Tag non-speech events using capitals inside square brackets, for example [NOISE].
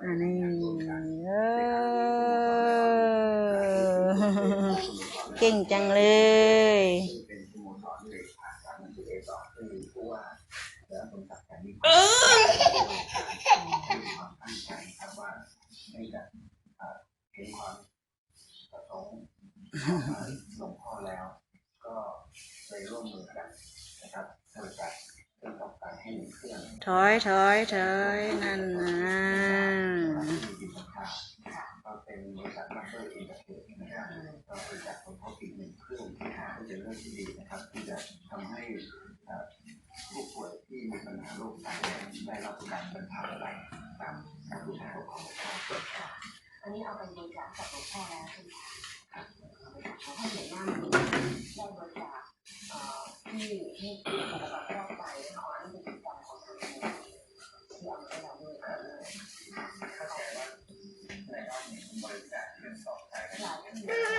อันนี้เออเก่งจังเลยเออหลวงพ่อแล้ว ก็เลยร่วมมือกันนะครับบริษัท ถอยถอยถอยนั่นนะที่มีคุณค่าก็เป็นบริษัทมาสเตอร์อินเตอร์เทคนะครับก็บริษัทคนพบอีกหนึ่งเครื่องที่หาก็จะเรื่องที่ดีนะครับที่จะทำให้เอ่อผู้ป่วยที่มีปัญหาโรคไตได้รับการบรรเทาได้ตามการดูแลของหลวงพ่ออันนี้เอาไปบริจาคกับหลวงพ่อแล้วใช่ไหมคะหลวงพ่อเห็นหน้ามันได้บริจาคเอ่ที่ที่ปฏิบัติ Yeah. [LAUGHS]